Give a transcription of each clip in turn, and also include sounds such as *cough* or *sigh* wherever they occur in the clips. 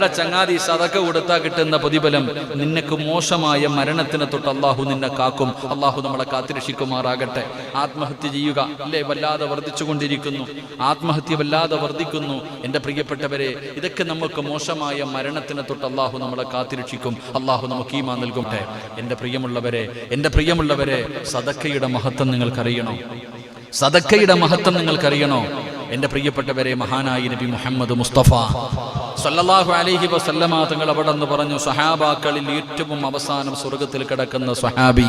എടാ ചങ്ങാതി സതക്ക കൊടുത്താൽ കിട്ടുന്ന പ്രതിഫലം നിനക്ക് മോശമായ മരണത്തിന് തൊട്ട് അള്ളാഹു നിന്നെ കാക്കും. അള്ളാഹു നമ്മളെ കാത്തിരക്ഷിക്കുമാറാകട്ടെ. ആത്മഹത്യ ചെയ്യുക അല്ലേ? വല്ലാതെ വർദ്ധിച്ചുകൊണ്ടിരിക്കുന്നു ആത്മഹത്യ വല്ലാതെ വർദ്ധിക്കുന്നു. എന്റെ പ്രിയപ്പെട്ടവരെ ഇതൊക്കെ നമുക്ക് മോശമായ മരണത്തിന് തൊട്ട് അള്ളാഹു നമ്മളെ കാത്തിരക്ഷിക്കും. അള്ളാഹു നമുക്ക് ഈമാ നൽകട്ടെ എന്റെ പ്രിയമുള്ളവരെ എന്റെ പ്രിയമുള്ളവരെ സദക്കയുടെ മഹത്വം നിങ്ങൾക്കറിയണോ? സദക്കയുടെ മഹത്വം നിങ്ങൾക്കറിയണോ? എന്റെ പ്രിയപ്പെട്ടവരെ മഹാനായി നബി മുഹമ്മദ് മുസ്തഫ സല്ലല്ലാഹു അലൈഹി വസല്ലമ തങ്ങൾ അവിടെ നിന്ന് പറഞ്ഞു സഹാബാക്കളിൽ ഏറ്റവും അവസാനം സ്വർഗത്തിൽ കിടക്കുന്ന സഹാബി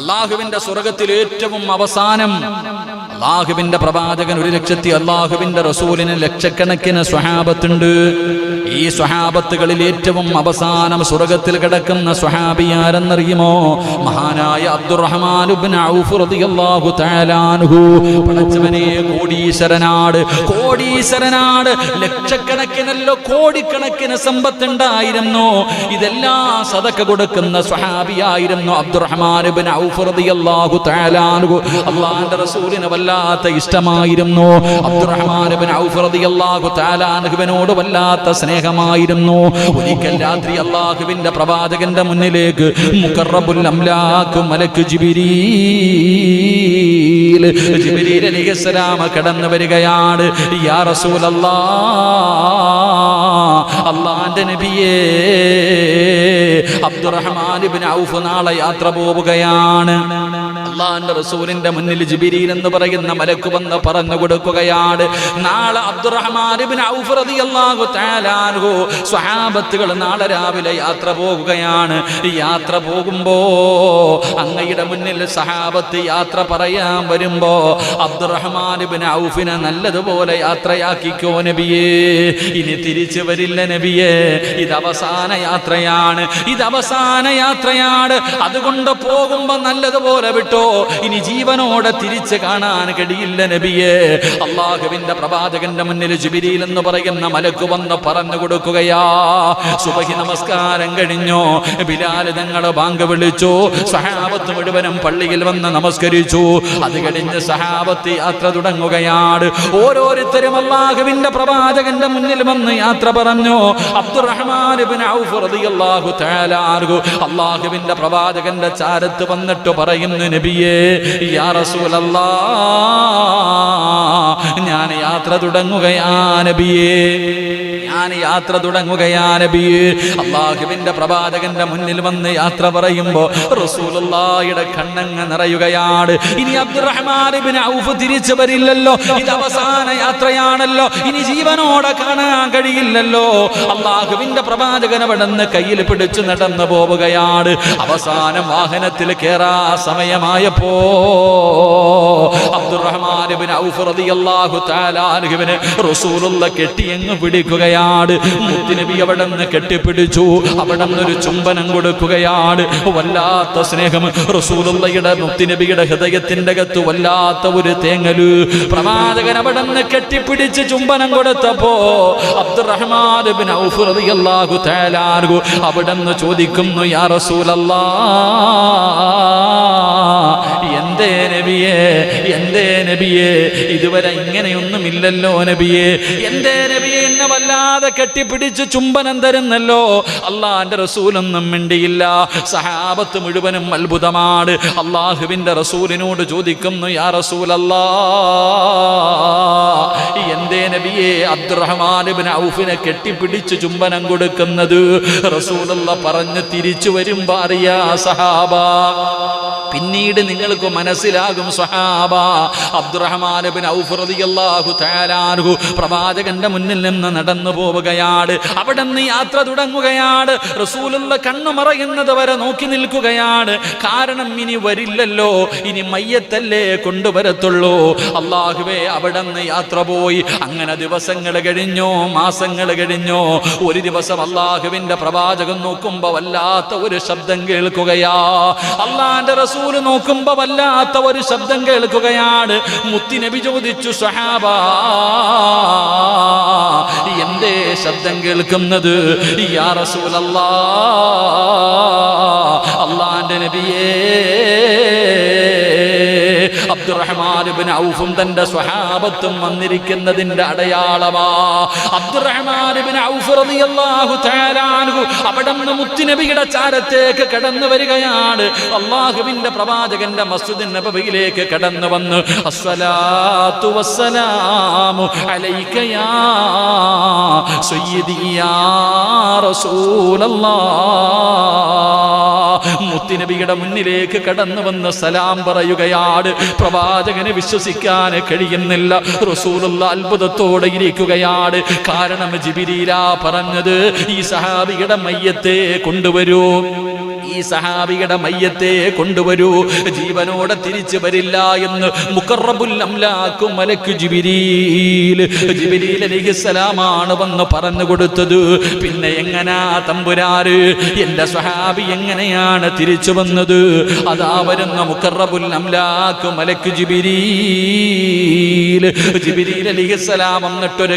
അള്ളാഹുവിന്റെ സ്വർഗത്തിൽ ഏറ്റവും അവസാനം അള്ളാഹുവിന്റെ പ്രവാചകൻ ഒരു ലക്ഷത്തി അള്ളാഹുവിന്റെ റസൂലിന് ലക്ഷക്കണക്കിന് സ്വഹാബത്തുണ്ട്. ഈ സ്വഹാബത്തുകളിൽ ഏറ്റവും അവസാനം സ്വർഗത്തിൽ കിടക്കുന്ന സ്വഹാബി ആരെന്നറിയുമോ? മഹാനായ അബ്ദുറഹ്മാൻ പടച്ചവനെ കോടീശ്വരനാട് കോടീശ്വരനാട്. ലക്ഷക്കണക്കിനല്ലോ കോടിക്കണക്കിന് സമ്പത്തുണ്ടായിരുന്നു. ഇതെല്ലാം സതക്ക കൊടുക്കുന്ന സ്വഹാബിയായിരുന്നു അബ്ദുറഹ്മാൻ ഇബ്നു ഔഫ് റളിയല്ലാഹു തആല അൻഹു. അള്ളാഹുവിന്റെ റസൂലിന് വല്ലാത്ത ഇഷ്ടമായിരുന്നു. അബ്ദുറഹ്മാൻ ഇബ്നു ഔഫ് റളിയല്ലാഹു തആല അൻഹുവിനോട് വല്ലാത്ത സ്നേഹമായിരുന്നു. ഒരിക്കൽ രാത്രി അള്ളാഹുവിന്റെ പ്രവാചകന്റെ മുന്നിലേക്ക് മുഖറബുൽ മലക്ക് അലിഹിസ്സലാം കടന്നു വരികയാണ്. യാ നബിയേ അബ്ദുറഹ്മാൻ ഇബ്നു ഔഫ് നാളെ യാത്ര പോവുകയാണ്. അള്ളാന്റെ റസൂലിന്റെ മുന്നിൽ ജിബിരി എന്ന് പറയുന്ന മലക്ക് വന്ന് പറഞ്ഞു കൊടുക്കുകയാണ്. നാളെ അബ്ദുറഹ്മാൻ നാളെ രാവിലെ യാത്ര പോകുകയാണ്. യാത്ര പോകുമ്പോ അങ്ങയുടെ മുന്നിൽ സഹാബത്ത് യാത്ര പറയാൻ വരുമ്പോ അബ്ദുറഹ്മാൻ ഇബ്നു ഔഫിനെ നല്ലതുപോലെ യാത്രയാക്കിക്കോ നബിയേ. ഇനി തിരിച്ചു വരില്ല നബിയേ. ഇത് അവസാന യാത്രയാണ്. ഇത് അവസാന യാത്രയാണ്. അതുകൊണ്ട് പോകുമ്പോ നല്ലതുപോലെ വിട്ടോ. ഇനി ജീവനോടെ തിരിച്ചു കാണാൻ കഴിയില്ല നബിയേ. അള്ളാഹുവിന്റെ പ്രവാചകന്റെ മുന്നിൽ ജുബിരിയിൽ എന്ന് പറയുന്ന മലക്ക് വന്ന് പറഞ്ഞു കൊടുക്കുകയാ. സുബഹി നമസ്കാരം കഴിഞ്ഞു? ബിലാൽ തങ്ങളെ ബാങ്ക് വിളിച്ചു. സഹാബത്ത് മുഴുവനും പള്ളിയിൽ വന്ന് നമസ്കരിച്ചു. അത് കഴിഞ്ഞ് സഹാബത്ത് യാത്ര തുടങ്ങുകയാണ്. ഓരോരുത്തരും അള്ളാഹുവിന്റെ പ്രവാചകന്റെ മുന്നിൽ വന്ന് യാത്ര പറഞ്ഞു. അബ്ദുറഹ്മാൻ അള്ളാഹുവിന്റെ പ്രവാചകന്റെ ചാരത്ത് വന്നിട്ട് പറയുന്നു നബിയേ യാ റസൂലല്ലാ ഞാൻ യാത്ര തുടങ്ങുകയാ നബിയേ. ഞാൻ യാത്ര തുടങ്ങുകയാ നബിയേ. അള്ളാഹുവിന്റെ പ്രവാചകന്റെ മുന്നിൽ വന്ന് യാത്ര പറയുമ്പോ റസൂലുള്ളാഹിയുടെ കണ്ണങ്ങ നിറയുകയാണ്. ഇനി അബ്ദുറഹ്മാൻ ഇബ്നു ഔഫ് തിരിച്ചു വരില്ലല്ലോ. ഇത് അവസാന യാത്രയാണല്ലോ. ഇനി ജീവനോടെ കാണാൻ കഴിയില്ലല്ലോ. അള്ളാഹുവിന്റെ പ്രവാചകൻ അവിടുന്ന് കയ്യിൽ പിടിച്ചു നടന്നു പോവുകയാണ്. അവസാനം വാഹനത്തിൽ കേറാ സമയമായപ്പോ അബ്ദുറഹ്മാൻ ഔഫ് റളിയല്ലാഹു തആല അൻഹുവിനെ റസൂലുള്ള കെട്ടിയങ്ങ് പിടിക്കുകയാണ്. മുത്തുനബി അവിടെ നിന്ന് കെട്ടിപ്പിടിച്ചു. അവിടെ ഒരു ചുംബനം കൊടുക്കുകയാണ്. വല്ലാത്ത സ്നേഹം. റസൂലുള്ളയുടെ മുത്തുനബിയുടെ ഹൃദയത്തിന്റെ അകത്ത് വല്ലാത്ത ഒരു തേങ്ങൽ. പ്രവാചകൻ അവിടെ നിന്ന് കെട്ടിപ്പിടിച്ച് ചുംബനം കൊടുത്തപ്പോ അബ്ദുറഹ്മാൻ ഇബ്നു ഔഫ് റളിയല്ലാഹു തആല അവിടെ നിന്ന് ചോദിക്കുന്നു യാ റസൂലല്ലാ എന്തേ നബിയേ എന്തേ നബിയേ? ഇതുവരെ ഇങ്ങനെയൊന്നുമില്ലല്ലോ നബിയേ. എന്തേ നബിയെ എന്നെ വല്ലാതെ കെട്ടിപ്പിടിച്ച് ചുംബനം തരുന്നല്ലോ. അള്ളാന്റെ റസൂലൊന്നും മിണ്ടിയില്ല. സഹാബത്ത് മുഴുവനും അത്ഭുതമാണ്. അള്ളാഹുവിന്റെ റസൂലിനോട് ചോദിക്കുന്നു യാ റസൂലല്ലാ എന്തേ നബിയെ അബ്ദുറഹ്മാൻ ഔഫിനെ കെട്ടിപ്പിടിച്ച് ചുംബനം കൊടുക്കുന്നത്? റസൂലുള്ള പറഞ്ഞ് തിരിച്ചു വരുമ്പോ അറിയാ സഹാബ. പിന്നീട് നിങ്ങൾക്ക് മനസ്സിലാകും സഹാബ അബ്ദുറഹ്മാൻ ഔഫ് റളിയല്ലാഹു പ്രവാചകന്റെ മുന്നിൽ നിന്ന് നടന്നു പോവുകയാണ്. അവിടെ നിന്ന് യാത്ര തുടങ്ങുകയാണ്. റസൂലുള്ള കണ്ണു മറയുന്നത് വരെ നോക്കി നിൽക്കുകയാണ്. കാരണം ഇനി വരില്ലല്ലോ. ഇനി മയ്യത്തല്ലേ കൊണ്ടുവരത്തുള്ളൂ. അള്ളാഹുവേ അവിടെ നിന്ന് യാത്ര പോയി. അങ്ങനെ ദിവസങ്ങൾ കഴിഞ്ഞോ മാസങ്ങൾ കഴിഞ്ഞോ ഒരു ദിവസം അള്ളാഹുവിന്റെ പ്രവാചകൻ നോക്കുമ്പോ വല്ലാത്ത ഒരു ശബ്ദം കേൾക്കുകയാ. അള്ളാന്റെ റസൂൽ നോക്കുമ്പോ വല്ലാത്ത ഒരു ശബ്ദം കേൾക്കുകയാണ്. മുത്തിനബി ചോദിച്ചു സഹാബ എന്തേ ശബ്ദം കേൾക്കുന്നത്? യാ റസൂലല്ലാ അള്ളാന്റെ നബിയേ അബ്ദുറഹ്മാൻ ഔഫും തന്റെ സ്വഹാബത്തും വന്നിരിക്കുന്നതിന്റെ അടയാളമാ. അബ്ദുറഹ്മാൻ അവിടെ നിന്ന് മുത്തുനബിയുടെ ചാരത്തേക്ക് കടന്നു വരികയാണ്. അള്ളാഹുവിന്റെ പ്രവാചകന്റെ മസ്ജിദ് നബവിയിലേക്ക് കടന്നു വന്ന്. അസ്സലാത്തു വസ്സലാമു അലൈക യാ സയ്യിദി യാ റസൂലല്ലാഹ് മുത്തുനബിയുടെ മുന്നിലേക്ക് കടന്നു വന്ന് സലാം പറയുകയാണ്. പ്രവാചകനെ വിശ്വസിക്കാൻ കഴിയുന്നില്ല. റസൂലുള്ള അത്ഭുതത്തോടെ ഇരിക്കുകയാണ്. കാരണം ജിബിരീല പറഞ്ഞത് ഈ സഹാബിയുടെ മയ്യത്തെ കൊണ്ടുവരൂ. ഈ സഹാബിയുടെ മയ്യത്തെ കൊണ്ടുവരൂ. ജീവനോടെ തിരിച്ചു വരില്ല എന്ന് മുക്കറബുൽ അംലാക്കും മലക്ക് വന്ന് പറഞ്ഞു കൊടുത്തത്. പിന്നെ എങ്ങനാ തമ്പുരാറ് എന്റെ സഹാബി എങ്ങനെയാണ് തിരിച്ചു വന്നത്? അതാ വരുന്ന മുക്കറബുൽ അംലാക്കും മലക്ക്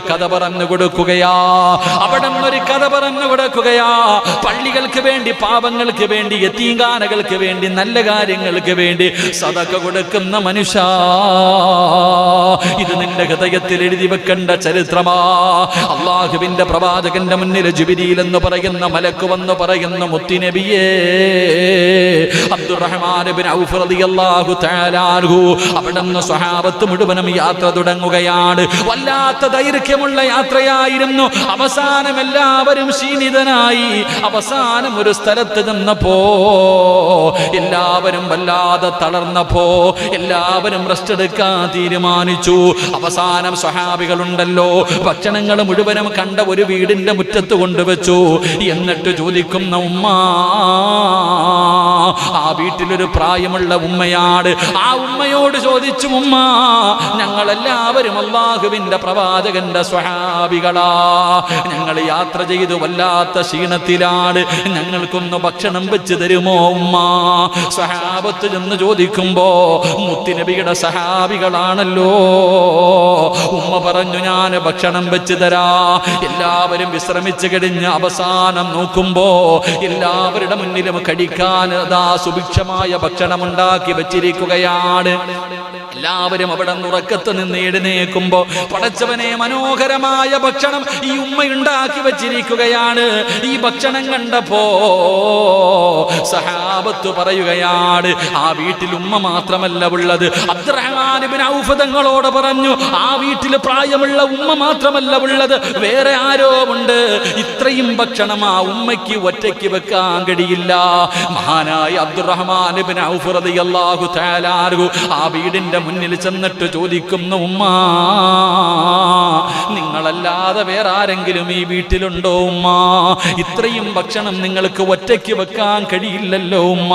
കഥ പറഞ്ഞു കൊടുക്കുകയാ. അവിടെ ഒരു കഥ പറഞ്ഞു കൊടുക്കുകയാ. പള്ളികൾക്ക് വേണ്ടി പാപങ്ങൾക്ക് വേണ്ടി യത്തീങ്കാനകൾക്ക് വേണ്ടി നല്ല കാര്യങ്ങൾക്ക് വേണ്ടി സതക്ക കൊടുക്കുന്ന മനുഷ്യ. ഇത് നിന്റെ ഹൃദയത്തിൽ എഴുതി വെക്കേണ്ട ചരിത്രമാ. അള്ളാഹുവിന്റെ പ്രവാചകന്റെ മുന്നിൽ ജുബിരിയിൽ എന്ന് പറയുന്ന മലക്ക് വന്ന് പറയുന്ന മുത്തിനബിയേ. അവിടുന്ന് സ്വഹാബത്ത് മുഴുവനും യാത്ര തുടങ്ങുകയാണ്. വല്ലാത്ത ദൈർഘ്യമുള്ള യാത്രയായിരുന്നു. അവസാനം എല്ലാവരും ക്ഷീണിതനായി. അവസാനം ഒരു സ്ഥലത്ത് നിന്നപ്പോ എല്ലാവരും വല്ലാതെ തളർന്നപ്പോ എല്ലാവരും റെസ്റ്റ് എടുക്കാൻ തീരുമാനിച്ചു. അവസാനം സ്വഹാബികളുണ്ടല്ലോ. ഭക്ഷണങ്ങൾ മുഴുവനും കണ്ട ഒരു വീടിന്റെ മുറ്റത്ത് കൊണ്ടുവച്ചു. എന്നിട്ട് ചോദിക്കുന്ന ഉമ്മ ആ വീട്ടിലൊരു പ്രായമുള്ള ഉമ്മയാണ്. ആ ഉമ്മയോട് ചോദിച്ചു ഉമ്മ ഞങ്ങളെല്ലാവരും അള്ളാഹുവിന്റെ പ്രവാചകന്റെ സ്വഹാബികളാ. ഞങ്ങൾ യാത്ര ചെയ്തു വല്ലാത്ത ക്ഷീണത്തിലാണ്. ഞങ്ങൾക്കൊന്ന് ഭക്ഷണം വെച്ച് തരുമോ ഉമ്മ? സഹാബത്ത് ചെന്ന് ചോദിക്കുമ്പോ മുത്തിനബിയുടെ സഹാബികളാണല്ലോ ഉമ്മ പറഞ്ഞു ഞാൻ ഭക്ഷണം വെച്ച് തരാ. എല്ലാവരും വിശ്രമിച്ചു കഴിഞ്ഞ് അവസാനം നോക്കുമ്പോ എല്ലാവരുടെ മുന്നിലും കഴിക്കാൻ അതാ സുഭിക്ഷമായ ഭക്ഷണമുണ്ടാക്കി വെച്ചിരിക്കുകയാണ്. എല്ലാവരും അവിടെ ഉറക്കത്ത് നിന്ന് എഴുന്നേക്കുമ്പോ പടച്ചവനെ മനോഹരമായ ഭക്ഷണം ഈ ഉമ്മ ഉണ്ടാക്കി വച്ചിരിക്കുകയാണ്. ഈ ഭക്ഷണം കണ്ടപ്പോ സഹാബത്ത് പറയുകയാണ് ആ വീട്ടിൽ ഉമ്മ മാത്രമല്ല ഉള്ളത്. അബ്ദുറഹ്മാൻ ഇബ്നു ഔഫ് പറഞ്ഞു ആ വീട്ടിൽ പ്രായമുള്ള ഉമ്മ മാത്രമല്ല ഉള്ളത്. വേറെ ആരോ ഉണ്ട്. ഇത്രയും ഭക്ഷണം ആ ഉമ്മയ്ക്ക് ഒറ്റയ്ക്ക് വെക്കാൻ കഴിയില്ല. മഹാനായ അബ്ദുറഹ്മാൻ ഇബ്നു ഔഫ് റളിയല്ലാഹു തആല ആ വീടിന്റെ മുന്നിൽ ചെന്നിട്ട് ചോദിക്കുന്നു ഉമ്മ നിങ്ങളല്ലാതെ വേറെ ആരെങ്കിലും ഈ വീട്ടിലുണ്ടോ ഉമ്മ? ഇത്രയും ഭക്ഷണം നിങ്ങൾക്ക് ഒറ്റയ്ക്ക് വെക്കാൻ കഴിയില്ലല്ലോ ഉമ്മ.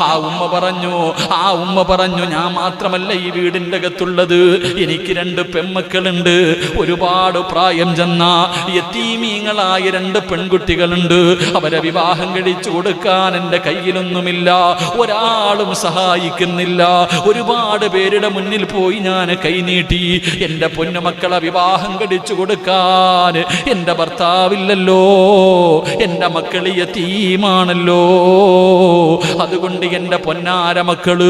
ആ ഉമ്മ പറഞ്ഞു ആ ഉമ്മ പറഞ്ഞു ഞാൻ മാത്രമല്ല ഈ വീടിന്റെ അകത്തുള്ളത്. എനിക്ക് രണ്ട് പെമ്മക്കളുണ്ട്. ഒരുപാട് പ്രായം ചെന്ന യത്തീമീങ്ങളായ രണ്ട് പെൺകുട്ടികളുണ്ട്. അവരെ വിവാഹം കഴിച്ചു കൊടുക്കാൻ എന്റെ കയ്യിലൊന്നുമില്ല. ഒരാളും സഹായിക്കുന്നില്ല. ഒരുപാട് പേരുടെ മുന്നിൽ പോയി ഞാൻ കൈനീട്ടി എന്റെ പൊന്നുമക്കളെ വിവാഹം കടിച്ചു കൊടുക്കാൻ എന്റെ ഭർത്താവില്ലല്ലോ എന്റെ മക്കൾ യത്തീമാണല്ലോ അതുകൊണ്ട് എന്റെ പൊന്നാര മക്കൾ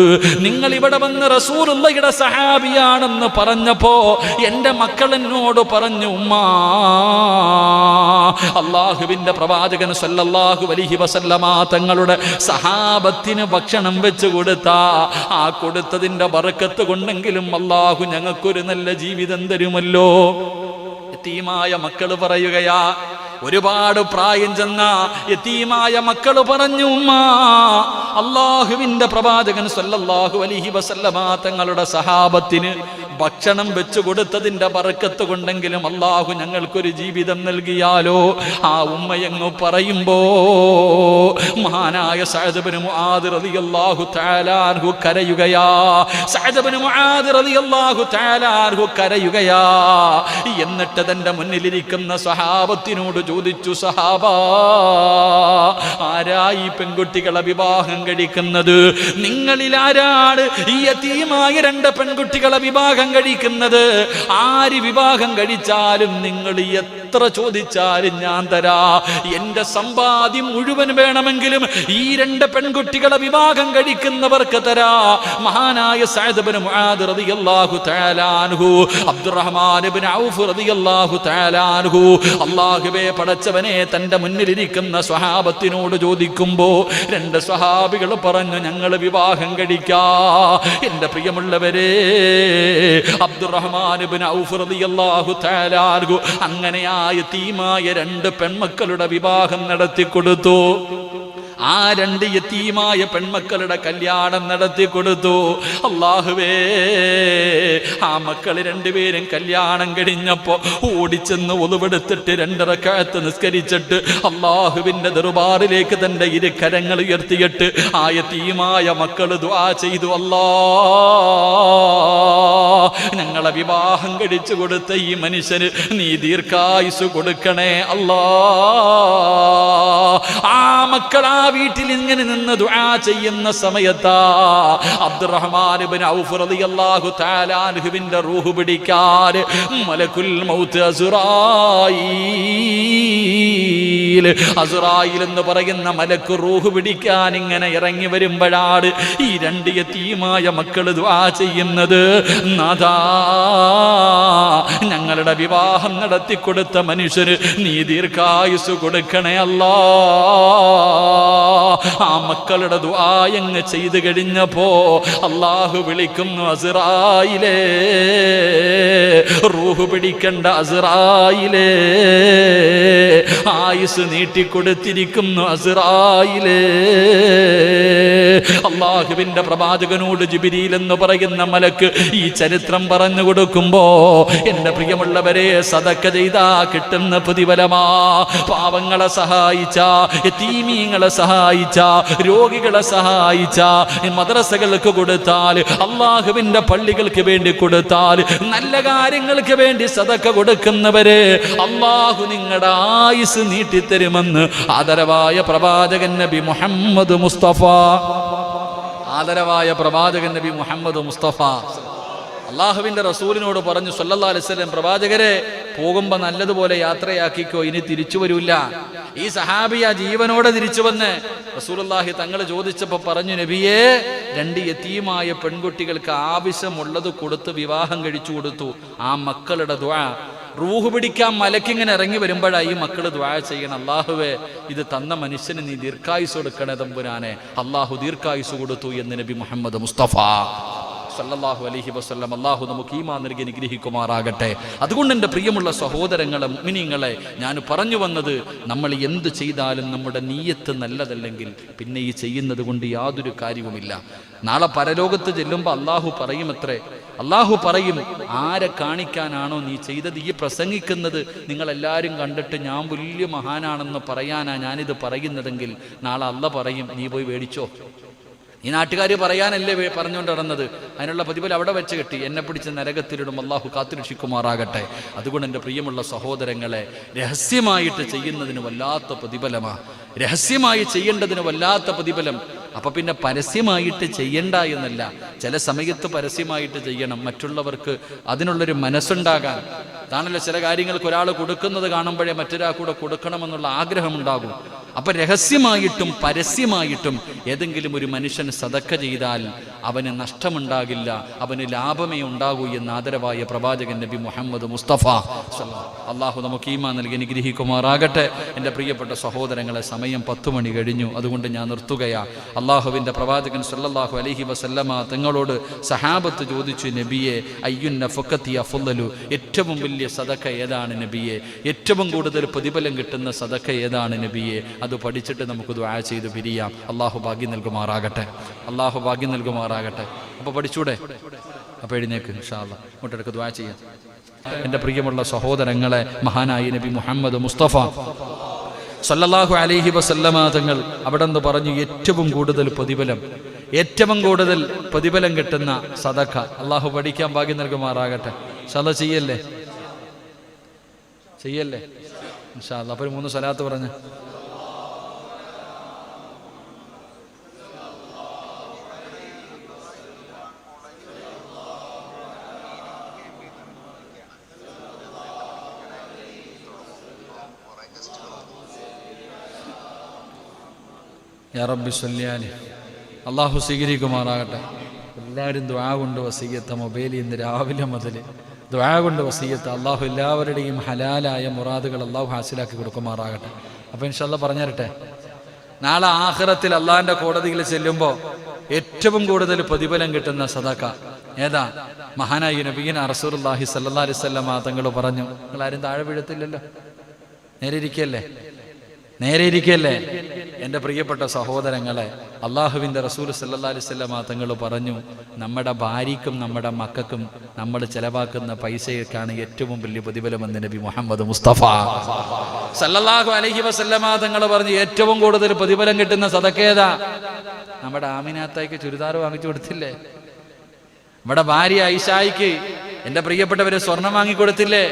നിങ്ങൾ ഇവിടെ വന്ന് റസൂറുള്ളയുടെ സഹാബിയാണെന്ന് പറഞ്ഞപ്പോ എന്റെ മക്കൾ എന്നോട് പറഞ്ഞു ഉമ്മാ അള്ളാഹുവിന്റെ പ്രവാചകൻ സല്ലല്ലാഹു അലൈഹി വസല്ലമ തങ്ങളുടെ സഹാബത്തിന് ഭക്ഷണം വെച്ച് കൊടുത്ത. ആ കൊടുത്തതിന്റെ വറക്കത്ത് കൊണ്ടെങ്കിലും അള്ളാഹു ഞങ്ങൾക്കൊരു നല്ല ജീവിതം തരുമല്ലോ. യത്തീമായ മക്കൾ പറയുകയാ ഒരുപാട് പ്രായം ചെന്ന യത്തീമായ മക്കൾ പറഞ്ഞു അള്ളാഹുവിന്റെ പ്രവാചകൻ സല്ലല്ലാഹു അലൈഹി വസല്ലമ തങ്ങളുടെ സഹാബത്തിന് ഭക്ഷണം വെച്ചു കൊടുത്തതിന്റെ പറക്കത്ത് കൊണ്ടെങ്കിലും അള്ളാഹു ഞങ്ങൾക്കൊരു ജീവിതം നൽകിയാലോ? ആ ഉമ്മയങ്ങ് പറയുമ്പോ മഹാനായ അൻഹു കരയുകയാ. കരയുകയാ. എന്നിട്ട് തന്റെ മുന്നിലിരിക്കുന്ന സഹാബത്തിനോട് ചോദിച്ചു സഹാബ ആരായി പെൺകുട്ടികളെ വിവാഹം കഴിക്കുന്നത്? നിങ്ങളിൽ ആരാണ് ഈ യതീമായ രണ്ട് പെൺകുട്ടികളെ വിവാഹം കഴിക്കുന്നത്? ആര് വിവാഹം കഴിച്ചാലും നിങ്ങൾ എത്ര ചോദിച്ചാലും ഞാൻ തരാ. എന്റെ സമ്പാദ്യം മുഴുവൻ വേണമെങ്കിലും ഈ രണ്ട് പെൺകുട്ടികളെ വിവാഹം കഴിക്കുന്നവർക്ക് തരാ. മഹാനായ സഅദ് ഇബ്നു മുആദ് റളിയല്ലാഹു തആല അൻഹു അബ്ദുറഹ്മാൻ ഇബ്നു ഔഫ് റളിയല്ലാഹു തആല അൻഹു. അല്ലാഹുവേ പടച്ചവനെ തന്റെ മുന്നിലിരിക്കുന്ന സ്വഹാബത്തിനോട് ചോദിക്കുമ്പോ രണ്ട് സ്വഹാബികൾ പറഞ്ഞു ഞങ്ങൾ വിവാഹം കഴിക്കാ. എന്റെ പ്രിയമുള്ളവരെ അബ്ദുറഹ്മാൻ ഔഫ് റളിയല്ലാഹു തആല അൻഹു അങ്ങനെയായ തീമായ രണ്ട് പെൺമക്കളുടെ വിവാഹം നടത്തി കൊടുത്തു ആ രണ്ട് യത്തീമായ പെൺമക്കളുടെ കല്യാണം നടത്തി കൊടുത്തു. അള്ളാഹുവേ ആ മക്കൾ രണ്ടുപേരും കല്യാണം കഴിഞ്ഞപ്പോ ഓടിച്ചെന്ന് ഒതുവെടുത്തിട്ട് രണ്ടരക്കാലത്ത് നിസ്കരിച്ചിട്ട് അള്ളാഹുവിന്റെ ദർബാറിലേക്ക് തന്റെ കരങ്ങൾ ഉയർത്തിയിട്ട് ആ യത്തീമായ മക്കൾ ദ്വാ ചെയ്തു. അല്ലാ ഞങ്ങളെ വിവാഹം കഴിച്ചു കൊടുത്ത ഈ മനുഷ്യന് നീ ദീർഘായുസ് കൊടുക്കണേ. അല്ലാ ആ മക്കൾ ആ വീട്ടിൽ ഇങ്ങനെ നിന്ന് ദുആ ചെയ്യുന്ന സമയത്താ അബ്ദുറഹ്മാൻ ഇബ്നു ഔഫ് റളിയല്ലാഹു തആല അൻഹുവിന്റെ റൂഹ് പിടിക്കാൻ മലക്കുൽ മൗത്ത് അസുറായീൽ അസുറായിൽ എന്ന് പറയുന്ന മലക്ക് റൂഹ് പിടിക്കാൻ ഇങ്ങനെ ഇറങ്ങി വരുമ്പോഴാണ് ഈ രണ്ട് യത്തീമായ മക്കൾ ദുആ ചെയ്യുന്നത്. നാഥാ ഞങ്ങളുടെ വിവാഹം നടത്തി കൊടുത്ത മനുഷ്യന് നീ ദീർഘായുസ് കൊടുക്കണേ അല്ലാ. ആ മക്കളുടെ ദുആയങ്ങ് ചെയ്തു കഴിഞ്ഞപ്പോ അള്ളാഹു വിളിക്കുന്നു അസിറായിലേ റൂഹ് പിടിക്കണ്ട അസിറായിലേ. ആയുസ് നീട്ടിക്കൊടുത്തിരിക്കുന്നു അസിറായിലേ. അള്ളാഹുവിന്റെ പ്രവാചകനോട് ജിബിരിയിൽ എന്ന് പറയുന്ന മലക്ക് ഈ ചരിത്രം പറഞ്ഞു കൊടുക്കുമ്പോ എന്റെ പ്രിയമുള്ളവരെ സതക്ക ചെയ്താ കിട്ടുന്ന പുതിവലമാ പാവങ്ങളെ സഹായിച്ച തീമീങ്ങളെ സഹായിച്ച രോഗികളെ സഹായിച്ച മദ്രസകൾക്ക് കൊടുത്താൽ അള്ളാഹുവിന്റെ പള്ളികൾക്ക് വേണ്ടി കൊടുത്താൽ നല്ല കാര്യങ്ങൾക്ക് വേണ്ടി സതക്ക കൊടുക്കുന്നവരെ അള്ളാഹു നിങ്ങളുടെ ആയുസ് നീട്ടിത്തരുമെന്ന് ആദരവായ പ്രവാചകൻ നബി മുഹമ്മദ് മുസ്തഫ. ആദരവായ പ്രവാചകൻ നബി മുഹമ്മദ് മുസ്തഫ. അള്ളാഹുവിന്റെ റസൂലിനോട് പറഞ്ഞു സല്ലല്ലാ അലിസ്ലം പ്രവാചകരെ പോകുമ്പോ നല്ലതുപോലെ യാത്രയാക്കിക്കോ ഇനി തിരിച്ചു വരൂല്ല. ഈ സഹാബിയ ജീവനോടെ തിരിച്ചു വന്ന് റസൂലുള്ളാഹി തങ്ങൾ ചോദിച്ചപ്പോ പറഞ്ഞു നബിയെ രണ്ട് യത്തീമായ പെൺകുട്ടികൾക്ക് ആവശ്യമുള്ളത് കൊടുത്ത് വിവാഹം കഴിച്ചു കൊടുത്തു. ആ മക്കളുടെ ദ്വാ റൂഹ് പിടിക്കാൻ മലക്കിങ്ങനെ ഇറങ്ങി വരുമ്പോഴായി മക്കൾ ദ്വാ ചെയ്യണം. അള്ളാഹുവേ ഇത് തന്ന മനുഷ്യന് നീ ദീർഘായുസ് കൊടുക്കണേ തമ്പുരാനെ. അള്ളാഹു ദീർഘായുസ് കൊടുത്തു എന്ന് നബി മുഹമ്മദ് മുസ്തഫ സല്ലാഹു അലഹി വസ്ലം അള്ളാഹു നമുക്ക് ഈ നൽകി അനുഗ്രഹിക്കുമാറാകട്ടെ. അതുകൊണ്ട് എന്റെ പ്രിയമുള്ള സഹോദരങ്ങളെ മിനിങ്ങളെ ഞാൻ പറഞ്ഞു വന്നത് നമ്മൾ എന്ത് ചെയ്താലും നമ്മുടെ നീയത്ത് നല്ലതല്ലെങ്കിൽ പിന്നെ ഈ ചെയ്യുന്നത് കൊണ്ട് യാതൊരു കാര്യവുമില്ല. നാളെ പരലോകത്ത് ചെല്ലുമ്പോൾ അള്ളാഹു പറയുമത്രേ അള്ളാഹു പറയും ആരെ കാണിക്കാനാണോ നീ ചെയ്തത്? ഈ പ്രസംഗിക്കുന്നത് നിങ്ങളെല്ലാവരും കണ്ടിട്ട് ഞാൻ വലിയ മഹാനാണെന്ന് പറയാനാ ഞാനിത് പറയുന്നതെങ്കിൽ നാളെ അല്ല പറയും നീ പോയി മേടിച്ചോ ഈ നാട്ടുകാർ പറയാനല്ലേ പറഞ്ഞുകൊണ്ട് നടന്നത്? അതിനുള്ള പ്രതിഫലം അവിടെ വെച്ച് കെട്ടി. എന്നെ പിടിച്ച് നരകത്തിലിടും അള്ളാഹു കാത്തുരക്ഷിക്കുമാറാകട്ടെ. അതുകൊണ്ട് എന്റെ പ്രിയമുള്ള സഹോദരങ്ങളെ രഹസ്യമായിട്ട് ചെയ്യുന്നതിന് വല്ലാത്ത പ്രതിഫലമാണ് രഹസ്യമായി ചെയ്യേണ്ടതിന് വല്ലാത്ത പ്രതിഫലം. അപ്പൊ പിന്നെ പരസ്യമായിട്ട് ചെയ്യണ്ട എന്നല്ല. ചില സമയത്ത് പരസ്യമായിട്ട് ചെയ്യണം. മറ്റുള്ളവർക്ക് അതിനുള്ളൊരു മനസ്സുണ്ടാകാൻ. അതാണല്ലോ ചില കാര്യങ്ങൾക്ക് ഒരാൾ കൊടുക്കുന്നത് കാണുമ്പോഴേ മറ്റൊരാൾ കൂടെ കൊടുക്കണമെന്നുള്ള ആഗ്രഹമുണ്ടാകും. അപ്പൊ രഹസ്യമായിട്ടും പരസ്യമായിട്ടും ഏതെങ്കിലും ഒരു മനുഷ്യൻ സതക്ക ചെയ്താൽ അവന് നഷ്ടമുണ്ടാകില്ല അവന് ലാഭമേ ഉണ്ടാകൂ എന്ന് ആദരവായ പ്രവാചകൻ നബി മുഹമ്മദ് മുസ്തഫ. അള്ളാഹു നമുക്ക് ഈമാ നൽകി അനുഗ്രഹിക്കുമാറാകട്ടെ. എന്റെ പ്രിയപ്പെട്ട സഹോദരങ്ങളെ സമയം പത്തു മണി കഴിഞ്ഞു. അതുകൊണ്ട് ഞാൻ നിർത്തുകയാ. അള്ളാഹുവിന്റെ പ്രവാചകൻ സല്ലാഹു അലഹി വസല്ലമ തങ്ങളോട് സഹാബത്ത് ചോദിച്ചു നബിയെ അയ്യുന്ന ഫുക്കത്തി അഫുല്ലലു ഏറ്റവും വലിയ സതക്ക ഏതാണ് നബിയെ? ഏറ്റവും കൂടുതൽ പ്രതിഫലം കിട്ടുന്ന സതക്ക ഏതാണ് നബിയെ? അത് പഠിച്ചിട്ട് നമുക്ക് ദ്വാ ചെയ്ത് പിരിയാം. അള്ളാഹു ഭാഗ്യം നൽകുമാറാകട്ടെ. അള്ളാഹു ഭാഗ്യം നൽകുമാറാകട്ടെ. അപ്പോൾ പഠിച്ചൂടെ? അപ്പോൾ എഴുന്നേക്ക് ഇൻഷാല്ല ദ്വാ ചെയ്യാം. എന്റെ പ്രിയമുള്ള സഹോദരങ്ങളെ മഹാനായ നബി മുഹമ്മദ് മുസ്തഫ സല്ലല്ലാഹു അലൈഹി വസല്ലമ തങ്ങൾ അവിടെ നിന്ന് പറഞ്ഞു ഏറ്റവും കൂടുതൽ പ്രതിഫലം ഏറ്റവും കൂടുതൽ പ്രതിഫലം കിട്ടുന്ന സദക്ക അള്ളാഹു പഠിക്കാൻ ഭാഗ്യം നൽകുമാറാകട്ടെ. സദ ചെയ്യല്ലേ? ചെയ്യല്ലേ? ഇൻഷാ മൂന്ന് സ്ഥലത്ത് പറഞ്ഞ്. യാ റബ്ബി സല്യാലി അള്ളാഹു സ്വീകരിക്കുമാറാകട്ടെ. എല്ലാവരും ദ്വാ കൊണ്ട് വസീയത്ത മൊബൈലിൽ ഇന്ന് രാവിലെ മുതൽ ദ്വാ കൊണ്ട് വസീയത്ത് അള്ളാഹു എല്ലാവരുടെയും ഹലാലായ മുറാദുകൾ അള്ളാഹു ഹാസിലാക്കി കൊടുക്കുമാറാകട്ടെ. അപ്പോൾ ഇൻഷല്ല പറഞ്ഞരട്ടെ. നാളെ ആഹ്റത്തിൽ അള്ളാഹിന്റെ കോടതിയിൽ ചെല്ലുമ്പോൾ ഏറ്റവും കൂടുതൽ പ്രതിഫലം കിട്ടുന്ന സദക്ക ഏതാ? മഹാനായി നബീന റസൂർല്ലാഹി സല്ലാ അലിസ്വല്ലാ തങ്ങൾ പറഞ്ഞു. നിങ്ങൾ ആരും താഴെ വീഴത്തില്ലല്ലോ. നേരെ ഇരിക്കല്ലേ? നേരെ ഇരിക്കല്ലേ? എന്റെ പ്രിയപ്പെട്ട സഹോദരങ്ങളെ അള്ളാഹുവിന്റെ റസൂൽ സല്ലാ അലിസ്വല്ലാ തങ്ങൾ പറഞ്ഞു നമ്മുടെ ഭാര്യയ്ക്കും നമ്മുടെ മക്കൾക്കും നമ്മൾ ചെലവാക്കുന്ന പൈസയൊക്കെയാണ് ഏറ്റവും വലിയ പ്രതിഫലമെന്ന് നബി മുഹമ്മദ് മുസ്തഫ. സല്ലല്ലാഹു അലഹി വസല്ലമ തങ്ങൾ പറഞ്ഞു ഏറ്റവും കൂടുതൽ പ്രതിഫലം കിട്ടുന്ന സതക്കേതാ നമ്മുടെ ആമിനാത്തായിക്ക് ചുരിദാർ വാങ്ങിച്ചു കൊടുത്തില്ലേ? നമ്മുടെ ഭാര്യ ഐഷായിക്ക് എന്റെ പ്രിയപ്പെട്ടവരെ സ്വർണം വാങ്ങിക്കൊടുത്തില്ലേ?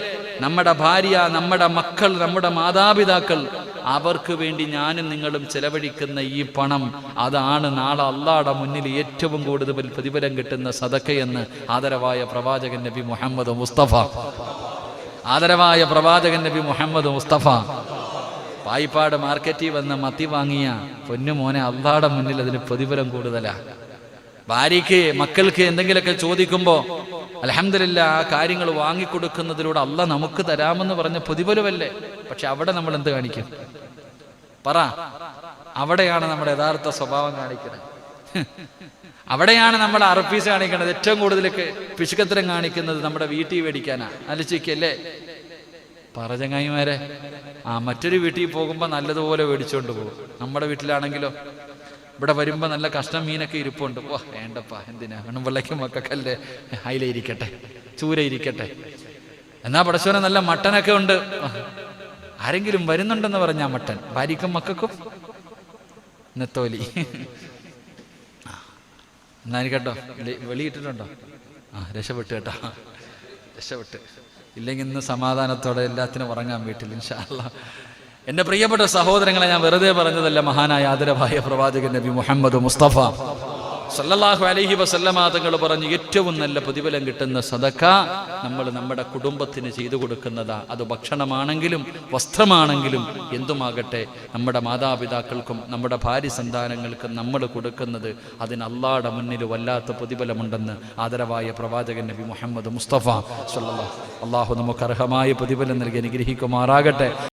നമ്മുടെ ഭാര്യ നമ്മുടെ മക്കൾ നമ്മുടെ മാതാപിതാക്കൾ അവർക്ക് വേണ്ടി ഞാനും നിങ്ങളും ചെലവഴിക്കുന്ന ഈ പണം അതാണ് നാളെ അള്ളാടെ മുന്നിൽ ഏറ്റവും കൂടുതൽ പ്രതിഫലം കിട്ടുന്ന സദക്കയെന്ന് ആദരവായ പ്രവാചകൻ നബി മുഹമ്മദ് മുസ്തഫ. ആദരവായ പ്രവാചകൻ നബി മുഹമ്മദ് മുസ്തഫ. പായിപ്പാട് മാർക്കറ്റിൽ വന്ന മത്തി വാങ്ങിയ പൊന്നു മോനെ അള്ളാടെ മുന്നിൽ അതിന് പ്രതിഫലം കൂടുതലാ. ഭാര്യയ്ക്ക് മക്കൾക്ക് എന്തെങ്കിലുമൊക്കെ ചോദിക്കുമ്പോൾ അലഹമില്ല ആ കാര്യങ്ങൾ വാങ്ങിക്കൊടുക്കുന്നതിലൂടെ അല്ല നമുക്ക് തരാമെന്ന് പറഞ്ഞ പ്രതിഫലമല്ലേ പക്ഷെ അവിടെ നമ്മൾ എന്ത് കാണിക്കും? പറ. അവിടെയാണ് നമ്മുടെ യഥാർത്ഥ സ്വഭാവം കാണിക്കുന്നത്. *laughs* അവിടെയാണ് നമ്മൾ അറപ്പീസ് കാണിക്കുന്നത്. ഏറ്റവും കൂടുതൽ പിശുക്കത്തരം കാണിക്കുന്നത് നമ്മുടെ വീട്ടിൽ മേടിക്കാനാ. പറ ചങ്ങായിമാരെ. ആ മറ്റൊരു വീട്ടിൽ പോകുമ്പോൾ നല്ലതുപോലെ മേടിച്ചുകൊണ്ട് പോകും. നമ്മുടെ വീട്ടിലാണെങ്കിലോ? ഇവിടെ വരുമ്പോൾ നല്ല കഷ്ടം മീനൊക്കെ ഇരിപ്പുണ്ട്. ഓ വേണ്ടപ്പാ എന്തിനാ? വെള്ളയ്ക്കും മക്കൾക്കല്ലേ അയില ഇരിക്കട്ടെ ചൂര ഇരിക്കട്ടെ. എന്നാ പടച്ചോനെ നല്ല മട്ടനൊക്കെ ഉണ്ട്. ആരെങ്കിലും വരുന്നുണ്ടെന്ന് പറഞ്ഞാ മട്ടൻ. ഭാര്യക്കും മക്കൾക്കും? നെത്തോലി എന്നാലും എന്നാ കേട്ടോ വെളിയിട്ടിട്ടുണ്ടോ? ആ രക്ഷപ്പെട്ട് കേട്ടോ. രക്ഷപ്പെട്ട്. ഇല്ലെങ്കിൽ ഇന്ന് സമാധാനത്തോടെ എല്ലാത്തിനും ഉറങ്ങാൻ വീട്ടിൽ ഇൻഷാല്ല എന്റെ പ്രിയപ്പെട്ട സഹോദരങ്ങളെ ഞാൻ വെറുതെ പറഞ്ഞതല്ല മഹാനായ ആദരഭായ പ്രവാചകൻ നബി മുഹമ്മദ് മുസ്തഫ. സല്ലല്ലാഹു അലൈഹി വസല്ലമ തങ്ങൾ പറഞ്ഞു ഏറ്റവും നല്ല പ്രതിഫലം കിട്ടുന്ന സദക്ക നമ്മൾ നമ്മുടെ കുടുംബത്തിന് ചെയ്തു കൊടുക്കുന്നതാ. അത് ഭക്ഷണമാണെങ്കിലും വസ്ത്രമാണെങ്കിലും എന്തുമാകട്ടെ നമ്മുടെ മാതാപിതാക്കൾക്കും നമ്മുടെ ഭാര്യ സന്താനങ്ങൾക്കും നമ്മൾ കൊടുക്കുന്നത് അതിന് അള്ളാടെ മുന്നിൽ വല്ലാത്ത പ്രതിഫലമുണ്ടെന്ന് ആദരവായ പ്രവാചകൻ നബി മുഹമ്മദ് മുസ്തഫ. സല്ലല്ലാഹു അള്ളാഹു നമുക്ക് അർഹമായ പ്രതിഫലം നൽകി അനുഗ്രഹിക്കുമാറാകട്ടെ.